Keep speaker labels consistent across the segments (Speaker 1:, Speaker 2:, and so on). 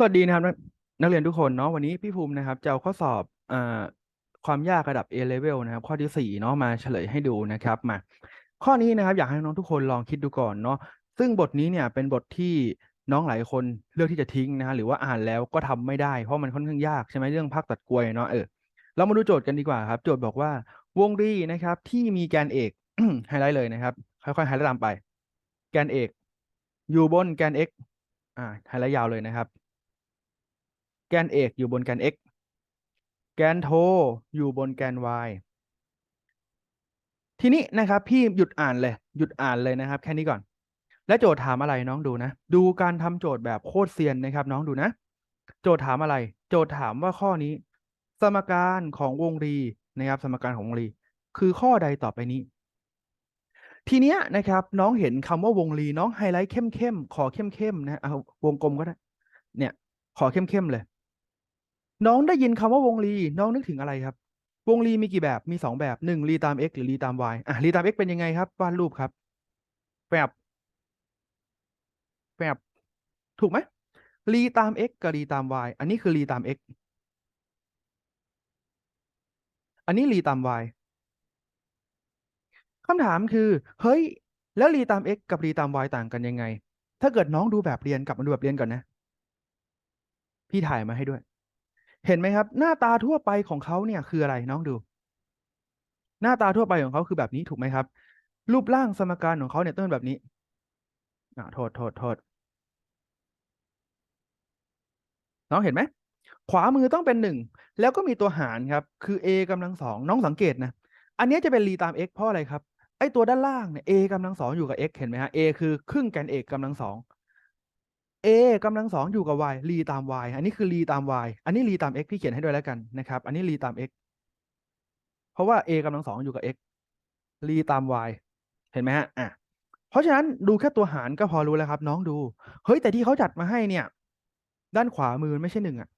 Speaker 1: สวัสดีนะครับนักนักเรียนทุกคนเนาะวันนี้พี่ภูมินะครับจะเอาข้อสอบอ่าความยากระดับ A level นะครับ ข้อที่สี่เนาะมาเฉลยให้ดูนะครับมา ข้อนี้นะครับอยากให้น้องทุกคนลองคิดดูก่อนเนาะซึ่งบทนี้เนี่ยเป็นบทที่น้องหลายคนเลือกที่จะทิ้งนะฮะหรือว่าอ่านแล้วก็ทำไม่ได้เพราะมันค่อนข้างยากใช่ไหมเรื่องภาคตัดกลวยเนาะเออเรามาดูโจทย์กันดีกว่าครับ โจทย์บอกว่าวงรีนะครับ ที่มีแกนเอกไฮไลท์เลยนะครับ ค่อยๆไฮไลท์ตามไป แกนเอกอยู่บนแกน x อ่าไฮไลท์ยาวเลยนะครับ แกนเอกอยู่บนแกน x แกนโทอยู่บนแกน y ทีนี้นะครับพี่หยุดอ่านเลย หยุดอ่านเลยนะครับ แค่นี้ก่อน และโจทย์ถามอะไรน้องดูนะ ดูการทำโจทย์แบบโคตรเซียนนะครับ น้องดูนะ โจทย์ถามอะไร โจทย์ถามว่าข้อนี้ สมการของวงรีนะครับ สมการของวงรี คือข้อใดต่อไปนี้ ทีเนี้ยนะครับ น้องเห็นคำว่าวงรีน้องไฮไลท์เข้มๆขอเข้มๆนะเอาวงกลมก็ได้ เนี่ย ขอเข้มๆเลย น้องได้ยินคำว่าวงรีน้องนึกถึงอะไรครับ วงรีมีกี่แบบมีสองแบบหนึ่งรีตาม x หรือรีตาม y อะรีตาม x เป็นยังไงครับวาดรูปครับแฝบแฝบถูกไหมรีตาม x กับรีตาม y อันนี้คือรีตาม x อันนี้รีตาม y คำถามคือ เฮ้ย แล้วรีตาม x กับรีตาม y ต่างกันยังไง ถ้าเกิดน้องดูแบบเรียนกลับมาดูแบบเรียนก่อนนะ พี่ถ่ายมาให้ด้วย เห็นไหมครับ หน้าตาทั่วไปของเขาเนี่ยคืออะไรน้องดู หน้าตาทั่วไปของเขาคือแบบนี้ถูกไหมครับ รูปร่างสมการของเขาเนี่ยต้องเป็นแบบนี้อ่าโทษโทษโทษน้องเห็นไหมขวามือต้องเป็นหนึ่งแล้วก็มีตัวหารครับ คือ a กำลังสองน้องสังเกตนะ อันนี้จะเป็นรีตาม x เพราะอะไรครับไอตัวด้านล่างเนี่ย a กำลังสองอยู่กับ x เห็นไหมฮะ a คือครึ่งแกนเอกกำลังสอง a กำลังสองอยู่กับ y รีตาม y อันนี้คือรีตาม y อันนี้รีตาม x พี่เขียนให้ด้วยแล้วกันนะครับ อันนี้รีตาม x เพราะว่า a กำลังสองอยู่กับ x รีตาม y เห็นไหมฮะอะเพราะฉะนั้นดูแค่ตัวหารก็พอรู้แล้วครับ น้องดู เฮ้ยแต่ที่เขาจัดมาให้เนี่ย ด้านขวามือไม่ใช่หนึ่งอะ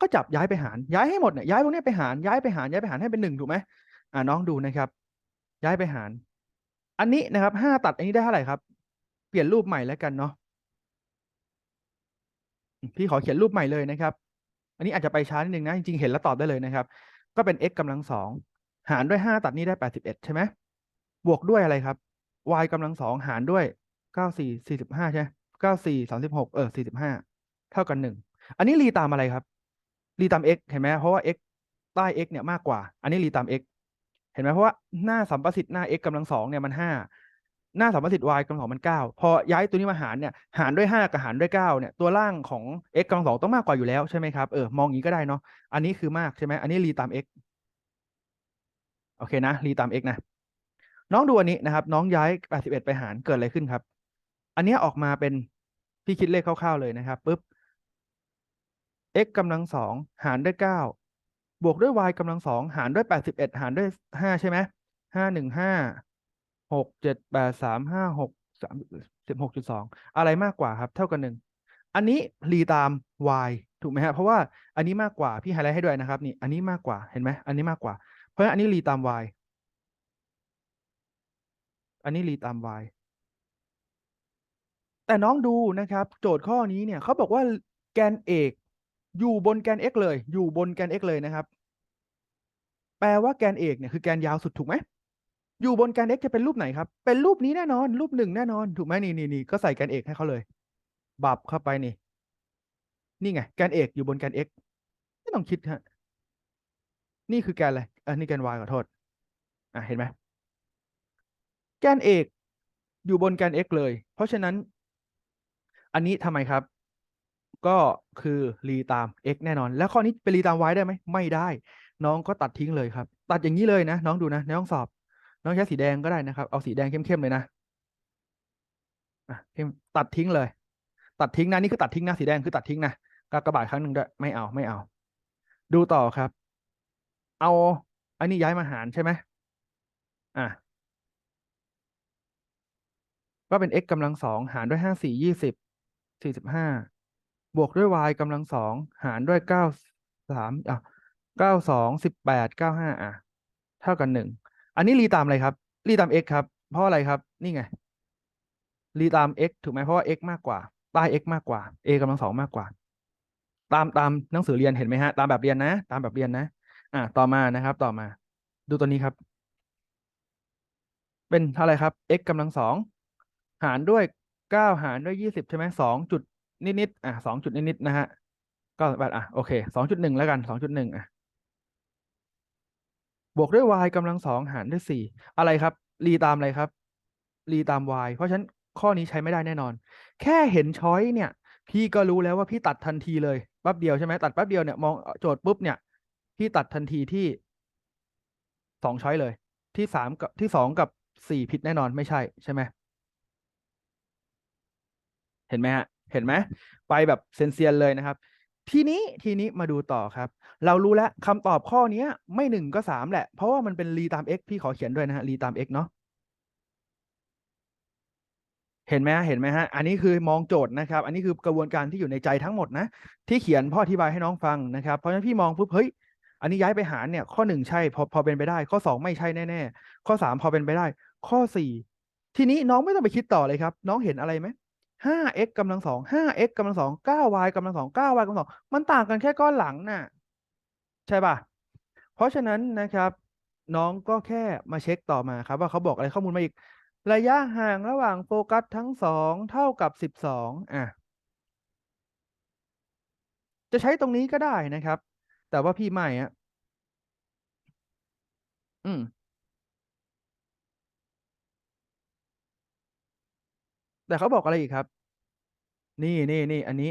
Speaker 1: ก็จับย้ายไปหาร ย้ายให้หมดเนี่ยย้ายพวกนี้ไปหารย้ายไปหารย้ายไปหารให้เป็นหนึ่งถูกไหมอ่าน้องดูนะครับ ย้ายไปหาร อันนี้นะครับห้าตัดอันนี้ได้เท่าไหร่ครับ เปลี่ยนรูปใหม่แล้วกันเนาะ พี่ขอเขียนรูปใหม่เลยนะครับ อันนี้อาจจะไปช้านิดนึงนะจริงๆเห็นแล้วตอบได้เลยนะครับ ก็เป็น x กำลังสองหารด้วยห้าตัดนี้ได้แปดสิบเอ็ดใช่ไหมบวกด้วยอะไรครับ y กำลังสองหารด้วยเก้าสี่สี่สิบห้าใช่ไหมเก้าสี่สามสิบหกเออสี่สิบห้าเท่ากันหนึ่งอันนี้รีตามอะไรครับ รีตาม x เห็นไหมเพราะว่า x ใต้ x เนี่ยมากกว่า อันนี้รีตาม x เห็นไหมเพราะว่าหน้าสัมประสิทธิ์หน้า x กำลังสองเนี่ยมันห้า หน้าสัมสิทธิ์ y กำลังสองมันเก้าพอย้ายตัวนี้มาหารเนี่ยหารด้วยห้ากับหารด้วยเก้าเนี่ยตัวล่างของ x กำลังสองต้องมากกว่าอยู่แล้วใช่ไหมครับเออมองอย่างนี้ก็ได้เนาะอันนี้คือมากใช่ไหมอันนี้รีตาม x โอเคนะรีตาม x นะน้องดูอันนี้นะครับ น้องย้าย81ไปหารเกิดอะไรขึ้นครับ อันนี้ออกมาเป็นพี่คิดเลขคร่าวๆเลยนะครับปุ๊บ x กำลังสองหารด้วยเก้าบวกด้วย y กำลังสองหารด้วยแปดสิบเอ็ดหารด้วยห้าใช่ไหมห้าหนึ่งห้า หกเจ็ดแปดสามห้าหกสามสิบหกจุดสองอะไรมากกว่าครับ เท่ากันหนึ่งอันนี้รีตาม y ถูกไหมฮะเพราะว่าอันนี้มากกว่าพี่ไฮไลท์ให้ด้วยนะครับนี่อันนี้มากกว่าเห็นไหมอันนี้มากกว่า เพราะฉะนั้นอันนี้รีตาม y อันนี้รีตาม y แต่น้องดูนะครับ โจทย์ข้อนี้เนี่ยเขาบอกว่าแกนเอกอยู่บนแกน x เลย อยู่บนแกน x เลยนะครับ แปลว่าแกนเอกเนี่ยคือแกนยาวสุดถูกไหม อยู่บนแกน x จะเป็นรูปไหนครับ เป็นรูปนี้แน่นอน รูปหนึ่งแน่นอน ถูกไหมนี่นี่นี่ก็ใส่แกนเอกให้เขาเลย บับเข้าไปนี่ นี่ไง แกนเอกอยู่บนแกน x ไม่ต้องคิดฮะ นี่คือแกนอะไรอะนี่แกน y ขอโทษ อะเห็นไหมแกนเอกอยู่บนแกน x เลย เพราะฉะนั้น อันนี้ทำไมครับ ก็คือรีตาม x แน่นอน แล้วข้อนี้เป็นรีตาม y ได้ไหม ไม่ได้ น้องก็ตัดทิ้งเลยครับ ตัดอย่างนี้เลยนะ น้องดูนะในห้องสอบ น้องใช้สีแดงก็ได้นะครับ เอาสีแดงเข้มๆเลยนะอะเข้มตัดทิ้งเลย ตัดทิ้งนะนี่คือตัดทิ้งนะสีแดงคือตัดทิ้งนะกากบาทครั้งหนึ่งด้วยไม่เอาไม่เอา ดูต่อครับ เอาอันนี้ย้ายมาหารใช่ไหมอะก็เป็น x กำลังสองหารด้วยห้าสี่ยี่สิบสี่สิบห้าบวกด้วย y กำลังสองหารด้วยเก้าสามอะเก้าสองสิบแปดเก้าห้าอะ เท่ากันหนึ่ง อันนี้รีตามอะไรครับ รีตาม x ครับ เพราะอะไรครับ นี่ไง รีตาม x ถูกไหมเพราะว่า x มากกว่า ใต้ x มากกว่า a กำลังสองมากกว่า ตามตามหนังสือเรียนเห็นไหมฮะ ตามแบบเรียนนะ ตามแบบเรียนนะ อ่า ต่อมานะครับ ต่อมา ดูตัวนี้ครับ เป็นอะไรครับ x กำลังสองหารด้วยเก้าหารด้วยยี่สิบใช่ไหมสองจุดนิดๆอะสองจุดนิดๆนะฮะก็แบบอะโอเคสองจุดหนึ่งแล้วกันสองจุดหนึ่งอะ บวกด้วย y กำลังสองหารด้วยสี่อะไรครับรีตามอะไรครับรีตาม y เพราะฉะนั้นข้อนี้ใช้ไม่ได้แน่นอน แค่เห็นช้อยเนี่ย พี่ก็รู้แล้วว่าพี่ตัดทันทีเลยแป๊บเดียวใช่ไหมตัดแป๊บเดียวเนี่ยมองโจทย์ปุ๊บเนี่ย พี่ตัดทันทีที่สองช้อยเลย ที่สามกับที่สองกับสี่ผิดแน่นอนไม่ใช่ใช่ไหมเห็นไหมฮะ เห็นไหมไปแบบเซนเซียนเลยนะครับ ทีนี้ทีนี้มาดูต่อครับ เรารู้แล้วคำตอบข้อนี้ไม่หนึ่งก็สามแหละ เพราะว่ามันเป็นรีตาม x พี่ขอเขียนด้วยนะฮะรีตาม x เนาะเห็นไหมฮะเห็นไหมฮะ อันนี้คือมองโจทย์นะครับ อันนี้คือกระบวนการที่อยู่ในใจทั้งหมดนะ ที่เขียนพ่ออธิบายให้น้องฟังนะครับ เพราะฉะนั้นพี่มองปุ๊บเฮ้ย อันนี้ย้ายไปหารเนี่ย ข้อหนึ่งใช่พอพอเป็นไปได้ ข้อสองไม่ใช่แน่ๆ ข้อสามพอเป็นไปได้ ข้อสี่ทีนี้น้องไม่ต้องไปคิดต่อเลยครับ น้องเห็นอะไรไหม ห้า x กำลังสองห้า x กำลังสองเก้า y กำลังสองเก้า y กำลังสอง มันต่างกันแค่ก้อนหลังน่ะ ใช่ป่ะ เพราะฉะนั้นนะครับ น้องก็แค่มาเช็คต่อมาครับ ว่าเขาบอกอะไรข้อมูลมาอีก ระยะห่างระหว่างโฟกัสทั้งสองเท่ากับสิบสองอะ จะใช้ตรงนี้ก็ได้นะครับ แต่ว่าพี่ไม่อะอืม แต่เขาบอกอะไรอีกครับ นี่นี่นี่อันนี้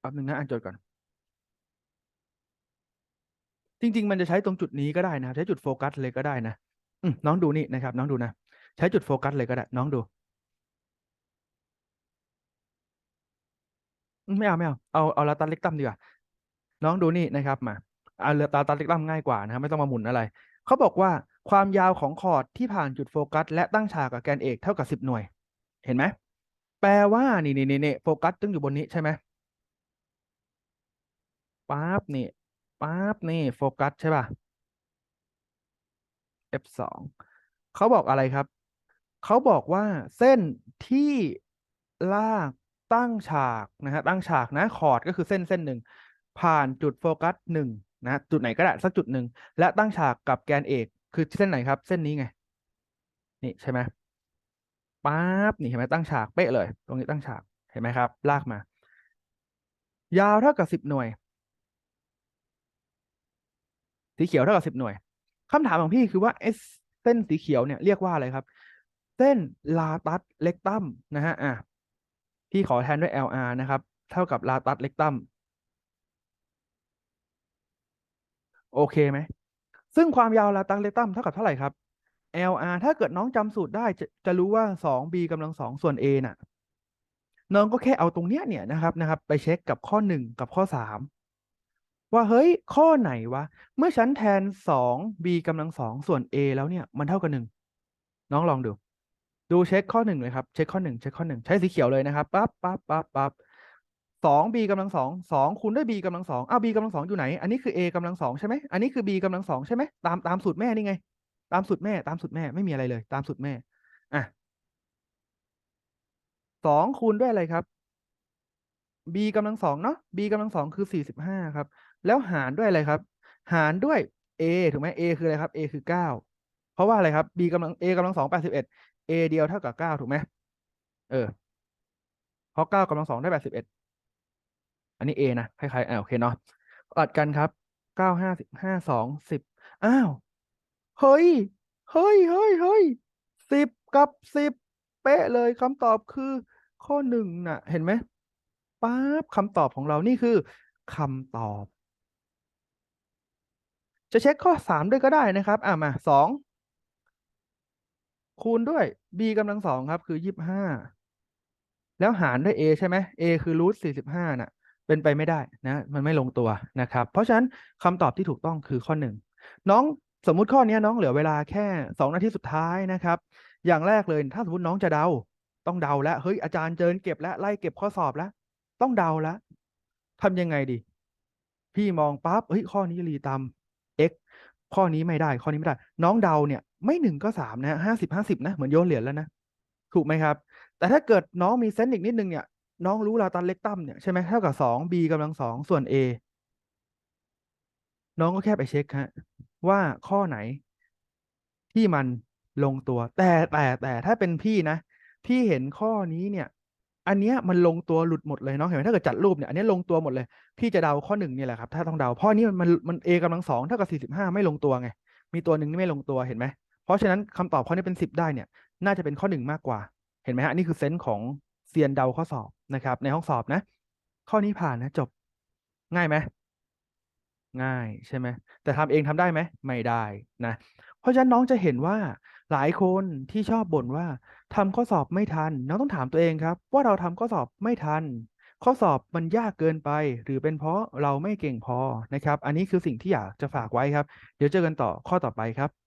Speaker 1: แป๊บนึงนะอ่านโจทย์ก่อน จริง ๆ มันจะใช้ตรงจุดนี้ก็ได้นะครับ ใช้จุดโฟกัสเลยก็ได้นะอืมน้องดูนี่นะครับ น้องดูนะ ใช้จุดโฟกัสเลยก็ได้ น้องดู ไม่เอาไม่เอาเอาเอาลาตันเล็กตั้มดีกว่า น้องดูนี่นะครับ มาเอาลาตันเล็กตั้มง่ายกว่านะครับไม่ต้องมาหมุนอะไร เขาบอกว่าความยาวของคอร์ดที่ผ่านจุดโฟกัส และตั้งฉากกับแกนเอกเท่ากับสิบหน่วย เห็นไหม แปลว่านี่นี่นี่โฟกัสตึงอยู่บนนี้ใช่ไหมปั๊บนี่ปั๊บนี่โฟกัสใช่ป่ะ f สองเขาบอกอะไรครับ เขาบอกว่าเส้นที่ลากตั้งฉากนะฮะตั้งฉากนะคอร์ดก็คือเส้นเส้นหนึ่งผ่านจุดโฟกัสหนึ่ง นะจุดไหนก็ได้สักจุดหนึ่งและตั้งฉากกับแกนเอก คือเส้นไหนครับ เส้นนี้ไง นี่ใช่ไหมปั๊บนี่เห็นไหมตั้งฉากเป๊ะเลย ตรงนี้ตั้งฉากเห็นไหมครับ ลากมา ยาวเท่ากับสิบหน่วย สีเขียวเท่ากับสิบหน่วยคำถามของพี่คือว่าเอเส้นสีเขียวเนี่ยเรียกว่าอะไรครับ เส้นลาตัสเล็กตัมนะฮะอะพี่ขอแทนด้วย LR นะครับ เท่ากับลาตัสเล็กตัม โอเคไหม ซึ่งความยาวลาตัสเลตัมเท่ากับเท่าไหร่ครับ LR ถ้าเกิดน้องจำสูตรได้จะจะรู้ว่าสอง b กำลังสองส่วน a น่ะ น้องก็แค่เอาตรงเนี้ยเนี่ยนะครับนะครับ ไปเช็คกับข้อหนึ่งกับข้อสามว่าเฮ้ยข้อไหนวะ เมื่อฉันแทนสอง b กำลังสองส่วน a แล้วเนี่ยมันเท่ากับหนึ่งน้องลองดู ดูเช็คข้อหนึ่งเลยครับ เช็คข้อหนึ่งเช็คข้อหนึ่งใช้สีเขียวเลยนะครับปั๊บปั๊บปั๊บปั๊บ สอง b กำลังสองสองคูณด้วย b กำลังสองอ้าว b กำลังสองอยู่ไหน อันนี้คือ a กำลังสองใช่ไหมอันนี้คือ b กำลังสองใช่ไหมตามตามสูตรแม่นี่ไง ตามสูตรแม่ ตามสูตรแม่ไม่มีอะไรเลย ตามสูตรแม่อะสองคูณด้วยอะไรครับ b กำลังสองเนาะ b กำลังสองคือสี่สิบห้าครับ แล้วหารด้วยอะไรครับ หารด้วย a ถูกไหม a คืออะไรครับ a คือเก้าเพราะว่าอะไรครับ b กำลัง a กำลังสองแปดสิบเอ็ด a เดียวเท่ากับเก้าถูกไหมเออเพราะเก้ากำลังสองได้แปดสิบเอ็ด อันนี้ a นะคล้ายๆอ่าโอเคเนาะตัดกันครับเก้าห้าสิบห้าสองสิบอ้าวเฮ้ยเฮ้ยเฮ้ยเฮ้ยสิบกับสิบเป๊ะเลยคำตอบคือ ข้อหนึ่งน่ะ เห็นไหมป๊าบคำตอบของเรานี่คือคำตอบ จะเช็คข้อสามด้วยก็ได้นะครับ อะมาสองคูณด้วย b กำลังสองครับ คือยี่สิบห้าแล้วหารด้วย a ใช่ไหม a คือรูทสี่สิบห้าน่ะ เป็นไปไม่ได้นะมันไม่ลงตัวนะครับ เพราะฉะนั้นคำตอบที่ถูกต้องคือข้อหนึ่งน้องสมมุติข้อนี้น้องเหลือเวลาแค่สองนาทีสุดท้ายนะครับ อย่างแรกเลยถ้าสมมติน้องจะเดา ต้องเดาแล้วเฮ้ยอาจารย์เจินเก็บแล้วไล่เก็บข้อสอบแล้ว ต้องเดาแล้วทำยังไงดี พี่มองปั๊บเฮ้ยข้อนี้รีตาม x ข้อนี้ไม่ได้ ข้อนี้ไม่ได้ น้องเดาเนี่ย ไม่หนึ่งก็สามนะห้าสิบห้าสิบนะ เหมือนโยนเหรียญแล้วนะ ถูกไหมครับ แต่ถ้าเกิดน้องมีเซนส์อีกนิดนึงเนี่ย น้องรู้ลาตันเล็กตั้มเนี่ยใช่ไหมเท่ากับสอง b กำลังสองส่วน a น้องก็แค่ไปเช็คฮะว่าข้อไหนที่มันลงตัว แต่แต่แต่ถ้าเป็นพี่นะ พี่เห็นข้อนี้เนี่ย อันเนี้ยมันลงตัวหลุดหมดเลยน้องเห็นไหมถ้าเกิดจัดรูปเนี่ย อันเนี้ยลงตัวหมดเลย พี่จะเดาข้อหนึ่งเนี่ยแหละครับ ถ้าต้องเดาเพราะนี้มันมันมัน a กำลังสองเท่ากับสี่สิบห้าไม่ลงตัวไง มีตัวหนึ่งที่ไม่ลงตัวเห็นไหมเพราะฉะนั้นคำตอบข้อนี้เป็นสิบได้เนี่ย น่าจะเป็นข้อหนึ่งมากกว่า เห็นไหมฮะนี่คือเซนส์ของเซียนเดาข้อสอบ นะครับ ในห้องสอบนะ ข้อนี้ผ่านนะจบง่ายไหมง่ายใช่ไหมแต่ทำเองทำได้ไหมไม่ได้นะ เพราะฉะนั้นน้องจะเห็นว่าหลายคนที่ชอบบ่นว่าทำข้อสอบไม่ทัน น้องต้องถามตัวเองครับ ว่าเราทำข้อสอบไม่ทัน ข้อสอบมันยากเกินไป หรือเป็นเพราะเราไม่เก่งพอนะครับ อันนี้คือสิ่งที่อยากจะฝากไว้ครับ เดี๋ยวเจอกันต่อข้อต่อไปครับ